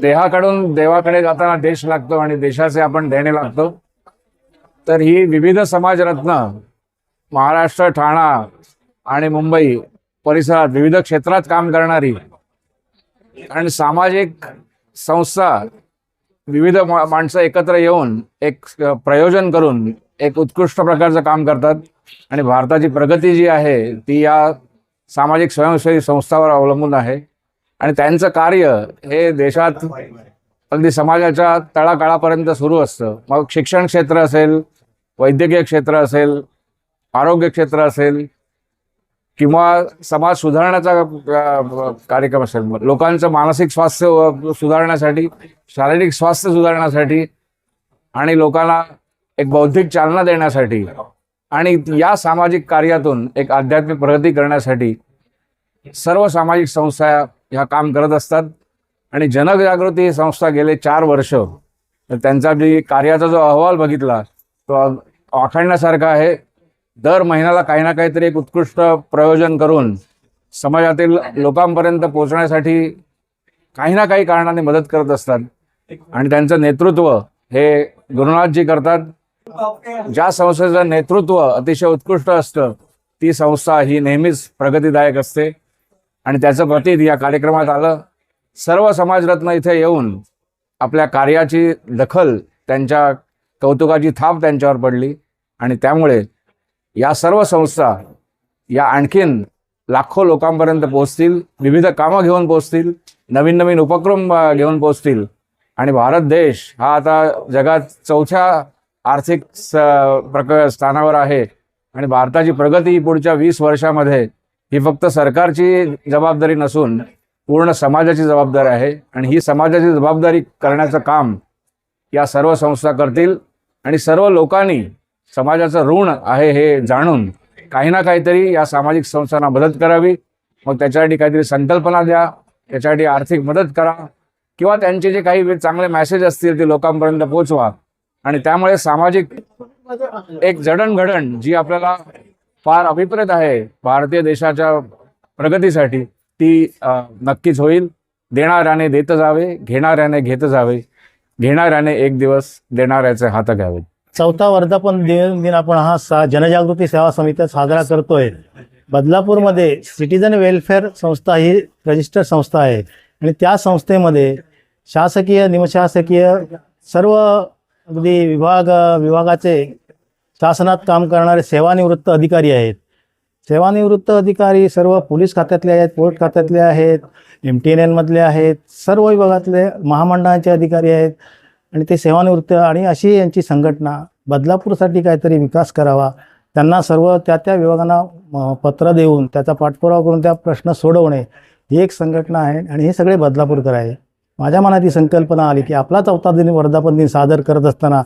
देहाकडून देवाकडे जाताना देश लागतो आणि देशाचे आपण देणे लागतो. तर ही विविध समाजरत्न महाराष्ट्र ठाणा आणि मुंबई परिसरात विविध क्षेत्रात काम करणारी आणि सामाजिक संस्था विविध माणसं एकत्र येऊन एक प्रयोजन करून एक उत्कृष्ट प्रकारचं काम करतात. आणि भारताची प्रगती जी आहे ती या सामाजिक स्वयंसेवी संस्थावर अवलंबून आहे. आणि त्यांचं कार्य हे देशात अगदी समाजाच्या तळागाळापर्यंत सुरू असतं. मग शिक्षण क्षेत्र असेल वैद्यकीय क्षेत्र असेल आरोग्य क्षेत्र असेल किंवा समाज सुधारण्याचा कार्यक्रम असेल लोकांचं मानसिक स्वास्थ्य सुधारण्यासाठी शारीरिक स्वास्थ्य सुधारण्यासाठी आणि लोकांना एक बौद्धिक चालना देण्यासाठी आणि या सामाजिक कार्यातून एक आध्यात्मिक प्रगती करण्यासाठी सर्व सामाजिक संस्था ह्या काम करत असतात. आणि जनजागृती ही संस्था गेले चार वर्ष तर त्यांचा जी कार्याचा जो अहवाल बघितला तो आखडण्यासारखा आहे. दर महिन्याला काही ना काहीतरी एक उत्कृष्ट प्रयोजन करून समाजातील लोकांपर्यंत पोहोचण्यासाठी काही ना काही कारणाने मदत करत असतात. आणि त्यांचं नेतृत्व हे गुरुनाथजी करतात. ज्या संस्थेचं नेतृत्व अतिशय उत्कृष्ट असतं ती संस्था ही नेहमीच प्रगतीदायक असते. आणि त्याचं प्रतीत या कार्यक्रमात आलं. सर्व समाजरत्न इथे येऊन आपल्या कार्याची दखल त्यांच्या कौतुकाची थाप त्यांच्यावर पडली. आणि त्यामुळे या सर्व संस्था या आणखीन लाखो लोकांपर्यंत पोहोचतील विविध कामं घेऊन पोहोचतील नवीन नवीन उपक्रम घेऊन पोहोचतील. आणि भारत देश हा आता जगात चौथ्या आर्थिक स प्रक स्थानावर आहे. आणि भारताची प्रगती पुढच्या वीस वर्षामध्ये ही फक्त सरकारची जबाबदारी नसून पूर्ण समाजाची जबाबदारी आहे. आणि ही समाजाची जबाबदारी करण्याचं काम या सर्व संस्था करतील. आणि सर्व लोकांनी समाजाचं ऋण आहे हे जाणून काही ना काहीतरी या सामाजिक संस्थांना मदत करावी. मग त्याच्यासाठी काहीतरी संकल्पना द्या. त्याच्यासाठी आर्थिक मदत करा. किंवा त्यांचे जे काही चांगले मेसेज असतील ते लोकांपर्यंत पोहोचवा आणि त्यामुळे सामाजिक एक जडणघडण जी आपल्याला फार अभिप्रेत आहे भारतीय देशाच्या प्रगतीसाठी. ती नक्कीच होईल. देणाऱ्याने देत जावे घेणाऱ्याने घेत जावे. घेणाऱ्याने एक दिवस देणाऱ्याचे हात घ्यावे. चौथा वर्धापन दिन दिन आपण हा सा जनजागृती सेवा समिती साजरा करतोय. बदलापूरमध्ये सिटीजन वेलफेअर संस्था ही रजिस्टर संस्था आहे. आणि त्या संस्थेमध्ये शासकीय निमशासकीय सर्व अगदी विभाग विभागाचे शासनात काम करणारे सेवानिवृत्त अधिकारी आहेत. सेवानिवृत्त अधिकारी सर्व पोलीस खात्यातले आहेत पोर्ट खात्यातले आहेत एम टी एन एलमधले आहेत सर्व विभागातले महामंडळाचे अधिकारी आहेत. आणि ते सेवानिवृत्त आणि अशी यांची संघटना बदलापूरसाठी काहीतरी विकास करावा त्यांना सर्व त्या त्या विभागांना पत्र देऊन त्याचा पाठपुरावा करून त्या प्रश्न सोडवणे ही एक संघटना आहे आणि हे सगळे बदलापूरकर आहे. माझ्या मनात ही संकल्पना आली की आपला चौथा दिन वर्धापन दिन सादर करत असताना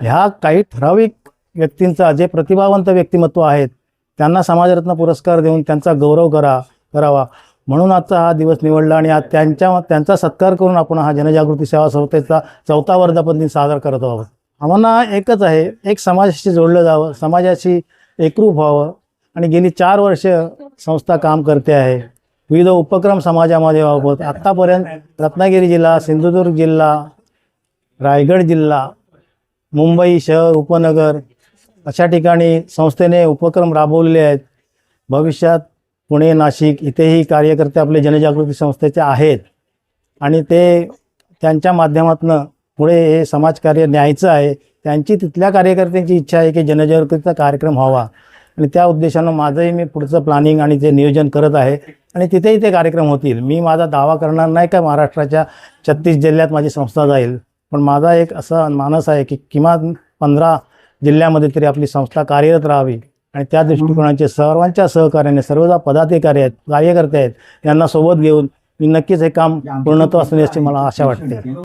ह्या काही ठराविक व्यक्तींचा जे प्रतिभावंत व्यक्तिमत्व आहेत त्यांना समाजरत्न पुरस्कार देऊन त्यांचा गौरव करा करावा. म्हणून आजचा हा दिवस निवडला आणि आज त्यांच्या त्यांचा सत्कार करून आपण हा जनजागृती सेवा संस्थेचा चौथा वर्धापन दिन साजरा करत आहोत. आम्हाला एकच आहे एक समाजाशी जोडलं जावं समाजाशी एकरूप व्हावं. आणि गेली चार वर्ष संस्था काम करते आहे. विविध उपक्रम समाजामध्ये व्हावत आत्तापर्यंत रत्नागिरी जिल्हा सिंधुदुर्ग जिल्हा रायगड जिल्हा मुंबई शहर उपनगर अशा ठिकाणी संस्थेने उपक्रम राबवलेले आहेत. भविष्यात पुणे नाशिक इथेही कार्यकर्ते आपले जनजागृती संस्थेचे आहेत. आणि ते त्यांच्या माध्यमातून पुढे हे समाजकार्य न्यायचं आहे. त्यांची तिथल्या कार्यकर्त्यांची इच्छा आहे की जनजागृतीचा कार्यक्रम व्हावा. आणि त्या उद्देशानं माझंही मी पुढचं प्लॅनिंग आणि ते नियोजन करत आहे आणि तिथेही ते कार्यक्रम होतील. मी माझा दावा करणार नाही का महाराष्ट्राच्या छत्तीस जिल्ह्यात माझी संस्था जाईल. पण माझा एक असा मानस आहे की किमान पंधरा जिल्ह्यामध्ये तरी आपली संस्था कार्यरत राहावी. आणि त्या दृष्टिकोनाचे सर्वांच्या सहकार्याने सर्व ज्या पदाधिकारी आहेत कार्यकर्ते आहेत यांना सोबत घेऊन मी नक्कीच हे काम पूर्णत्वास नेण्याची मला आशा वाटते.